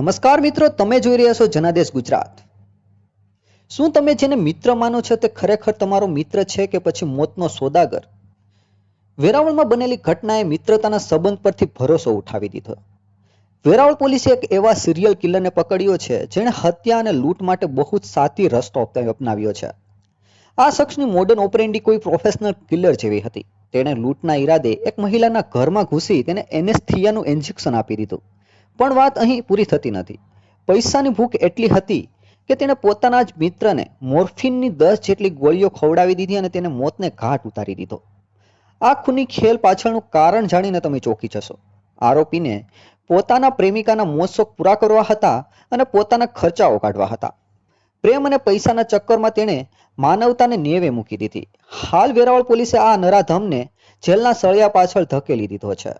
નમસ્કાર મિત્રો, તમે જોઈ રહ્યા છો જનાદેશ ગુજરાત. શું તમે જેને મિત્ર માનો છો તે ખરેખર તમારો મિત્ર છે કે પછી મોતનો સોદાગર? વેરાવળમાં બનેલી ઘટનાએ મિત્રતાના સંબંધ પરથી ભરોસો ઉઠાવી દીધો. વેરાવળ પોલીસે એક એવા સિરિયલ કિલરને પકડ્યો છે, જેણે હત્યા અને લૂંટ માટે બહુ જ સાતી રસ્તો અપનાવ્યો છે. આ શખ્સની મોડર્ન ઓપરેન્ડી કોઈ પ્રોફેશનલ કિલર જેવી હતી. તેણે લૂંટના ઈરાદે એક મહિલાના ઘરમાં ઘૂસી તેને એનેસ્થિયાનું ઇન્જેક્શન આપી દીધું. પણ વાત અહીં પૂરી થતી નથી. પૈસાની ભૂખ એટલી હતી કે તેણે પોતાના જ મિત્રને મોર્ફિનની દસ જેટલી ગોળીઓ ખવડાવી દીધી અને તેને મોતને ઘાટ ઉતારી દીધો. આ ખૂની ખેલ પાછળનું કારણ જાણીને તમે ચોંકી જશો. આરોપીને પોતાના પ્રેમિકાના મોજશોખ પૂરા કરવા હતા અને પોતાના ખર્ચાઓ કાઢવા હતા. પ્રેમ અને પૈસાના ચક્કરમાં તેણે માનવતાને નેવે મૂકી દીધી. હાલ વેરાવળ પોલીસે આ નરાધમને જેલના સળિયા પાછળ ધકેલી દીધો છે.